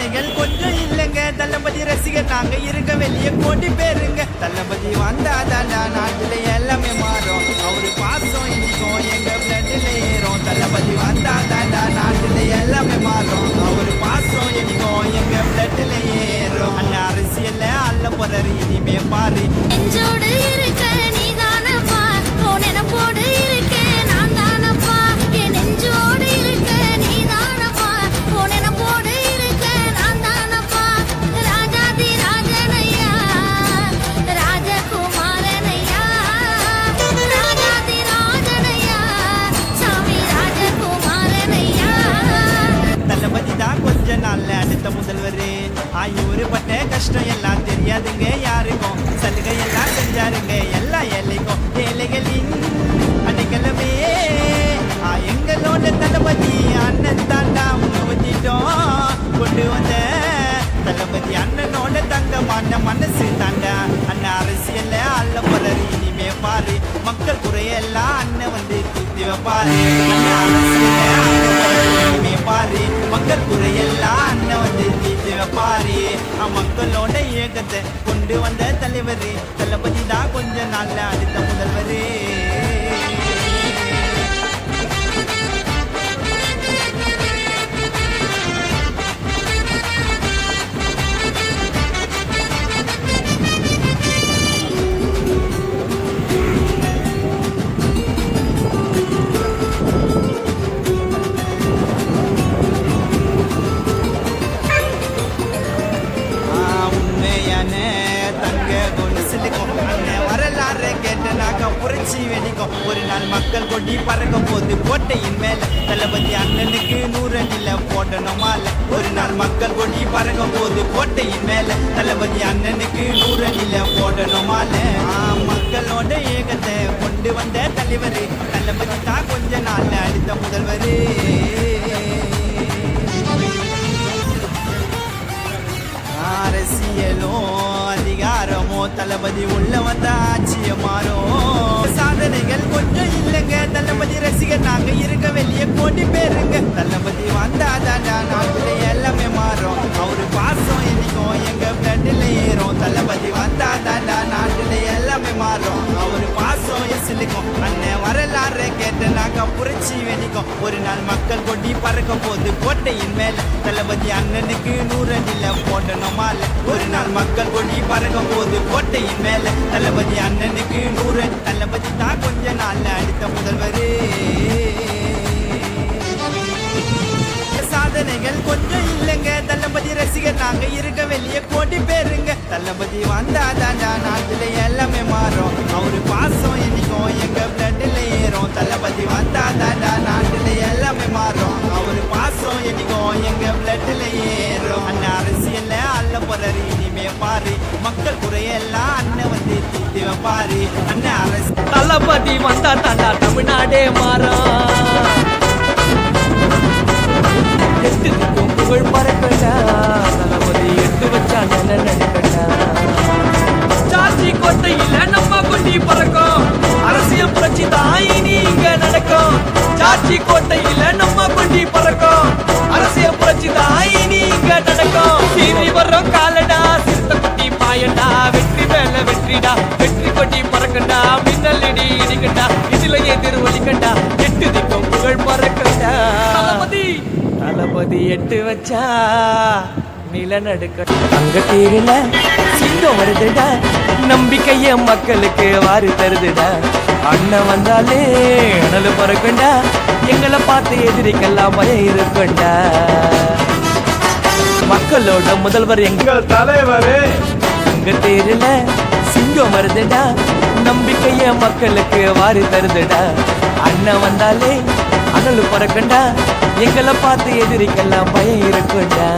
சாதனைகள் கொஞ்சம் இல்லைங்க. தளபதி ரசிகர் நாங்க இருக்க வெளியே கோடி பேருங்க. தளபதி வந்தாதாண்டா நாட்டிலேயே கஷ்டம் எல்லாம் தெரியாதுங்க யாருக்கும். சலுகை எல்லாம் செஞ்சாருங்க எல்லா எல்லைக்கும். ஏழைகளின் அன்னைக்கிழமே எங்களோட தளபதி அண்ணன் தாண்டா வச்சிட்டோம் கொண்டு வந்த தளபதி அண்ணனோட தங்கமான மனசு தாண்டா. அண்ணன் அரசியல்ல அல்ல பலர் இனிமே பாரு. மக்கள் குறையெல்லாம் அண்ணன் வந்து தூத்தி வைப்பாரு. அண்ணன் அரசியல்ல மக்களோட இயக்கத்தை கொண்டு வந்த தலைவர். தளபதி தான் கொஞ்ச நாள்ல அடுத்த பறக்கும். ஒரு நாள் மக்கள் கொடி பறக்க போது கோட்டையின் மேல தளபதி அண்ணனுக்கு நூறு நில போடணுமால ஒரு நாள் மக்கள் கொடி பறக்க போது கோட்டையின் மேல தளபதி அண்ணனுக்கு நூறு நில போடணுமா ஆ, மக்களோட ஏகத்தை கொண்டு வந்த தலைவர் தளபதி தான் கொஞ்ச நாள் அடுத்த முதல்வர். அரசியலோ அதிகாரமோ தளபதி உள்ள வந்த ஆட்சிய மாறும். சாதனைகள் கொஞ்சம் இல்லைங்க. தளபதி ரசிகர் நாங்க இருக்க வெளியே கோடி பேருங்க. தளபதி வந்தாதான் நாட்டுல ஒரு நாள் மக்கள் கொடி பறக்க போது கோட்டையின் மேல தளபதி அண்ணனுக்கு நூறு நில போடணுமால ஒரு நாள் மக்கள் கொடி பறக்க போது கோட்டையின் மேல தளபதி அண்ணனுக்கு நூறு தளபதி தான் கொஞ்ச நாள்ல அடுத்த முதல்வர். சாதனைகள் கொஞ்சம் இல்லைங்க. தளபதி ரசிகர் நாங்க இருக்க வெளியே கோடி பேருங்க. தளபதி வந்தாதான் நாட்டுல எல்லாமே மாறும். அவரு பாசம் இன்னைக்கும் எங்க பிளட்ல ஏறும் தளபதி வந்தாதாண்டா நாட்டுல எல்லாமே மாறும் அவரு பாசம் இன்னைக்கும் எங்க பிளட்ல ஏறும் அண்ணன் அரசியல்ல அல்ல போறாரு இனிமே பாரு மக்கள் குறையெல்லாம் அண்ணன் வந்து தீர்த்து வைப்பாரு அண்ணன் அரசு தளபதி வந்தா தாண்டா தமிழ்நாடே மாறும் எட்டு புகழ் புரட்சி கோட்டையில நம்ம கொண்டி பறக்கும் அரசியல் புரட்சி தான் இனி இங்க நடக்கும். சீனி வர்றோம் காலடா. சிறுத்த குட்டி பாயண்டா. வெற்றி மேல வெற்றிடா. வெற்றி கொட்டி பறக்கண்டா. மின்னல் இடி இடிக்கண்டா. இதுலயே எதிர்வலிக்கண்டா எட்டு திக்கும் புகழ் பறக்கண்டா. தளபதி. தளபதி எட்டு வச்சா நிலநடுக்க அங்க கீழ சிங்கம் வருதுடா. நம்பிக்கைய மக்களுக்கு வாரி தருதுடா. அண்ணன் வந்தாலே அனல் பறக்கண்டா. எங்களை பார்த்து எதிரிக்கெல்லாம் பயம் இருக்குண்டா. மக்களோட முதல்வர் எங்க தலைவரே. தங்க தேரில சிங்கம் வருதுடா. நம்பிக்கைய மக்களுக்கு வாரி தருதுடா. அண்ணன் வந்தாலே அனல் பறக்கண்டா. எங்களை பார்த்து எதிரிக்கெல்லாம் பயம் இருக்குண்டா.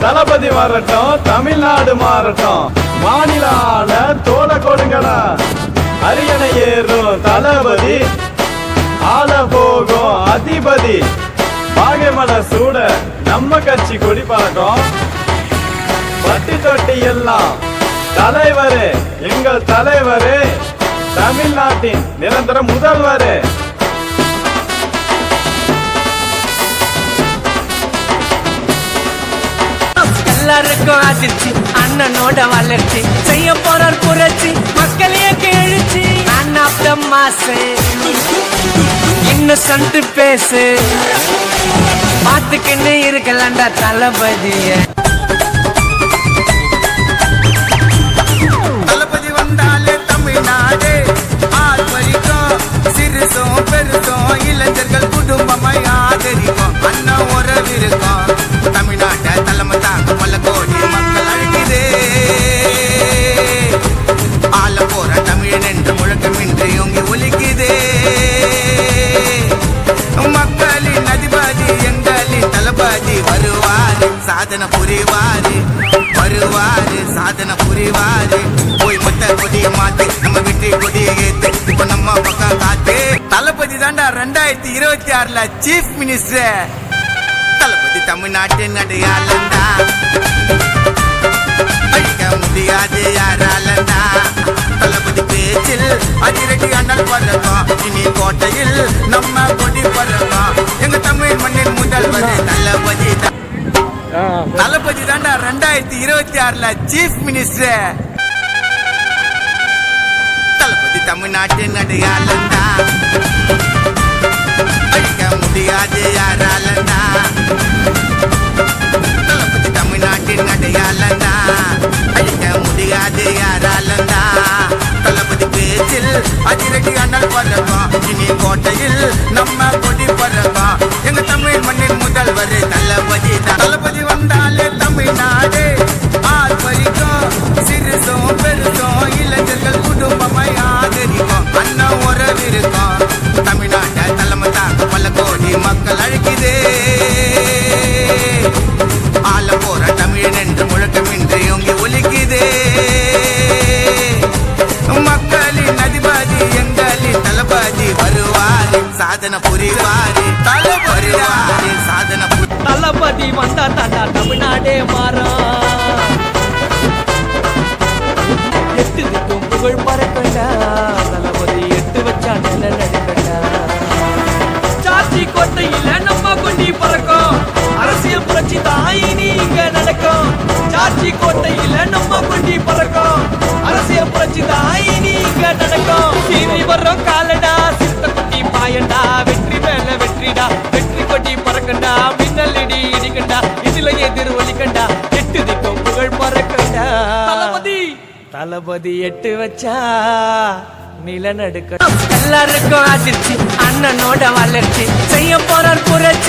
தளபதி வரட்டும் தமிழ்நாடு மாறட்டும். மாநில ஆள தோட கொடுங்கடா. அரியணை ஏறும் தளபதி. ஆள போகும் அதிபதி. பாகைமலை சூட நம்ம கட்சி கொடி பழக்கம் பட்டி தொட்டி எல்லாம் தலைவரே எங்கள் தலைவரே. தமிழ்நாட்டின் நிரந்தர முதல்வரே. எல்லாருக்கும் அதிர்ச்சி அண்ணனோட வளர்ச்சி செய்ய போறார் புரட்சி மக்களையே கேழுச்சி ஆஃப் த மாசு இன்னசென்ட் பேசு. பார்த்துக்கின்னு இருக்கலாம்டா தளபதிய. தளபதி வருவாரு சாதன புரிவாரு. வருவாரு சாதன புரிவாரு. போய் முத்த கொடி மாத்தி நம்ம வெற்றி கொடி ஏத்து இப்ப நம்ம பக்கம் காத்து. தளபதி தாண்டா ரெண்டாயிரத்தி இருபத்தி ஆறுல சீஃப் மினிஸ்டர் தளபதி தமிழ்நாட்டு நடையாளண்டா தான் முடியாது யாராலண்டா. தளபதி பேச்சில் அதிரடி அண்ணல் பறக்கும். இனி கோட்டையில் நம்ம கொடி பறக்கும். எங்க தமிழ் மண்ணின் முதல்வர் தளபதி தளபதி தாண்டா ரெண்டாயிரத்தி இருபத்தி ஆறுல சீஃப் மினிஸ்டர் தளபதி தமிழ்நாட்டின் நடிகாலந்தா முடியாது யாராலண்டா தமிழ்நாடே மாறா. எட்டு திக்கும் புகழ் பறக்கண்டா தளபதி எட்டு வச்சா நில நடக்கண்டா சாட்சி கோட்டையில நம்ம கொண்டி பறக்கும். அரசியல் புரட்சி தாயினி இங்க நடக்கும். சாட்சி கோட்டையில நம்ம கொண்டி பறக்கும். அரசியல் புரட்சி தாயினி இங்க நடக்கும். இனி வர்றோம் காலடா சித்த குட்டி பாயண்டா. வெற்றி மேல வெற்றிடா. வெற்றி கொட்டி பறக்கண்டா. மின்னல் இடி இடிக்கண்டா இதுல எதிர் ஒலிக்கண்டா எட்டு திக்கும் புகழ் பறக்கண்டா தளபதி! தளபதி எட்டு வச்சா நிலநடுக்க எல்லாருக்கும் அதிர்ச்சி அண்ணனோட வளர்ச்சி செய்ய போறார் புரட்சி.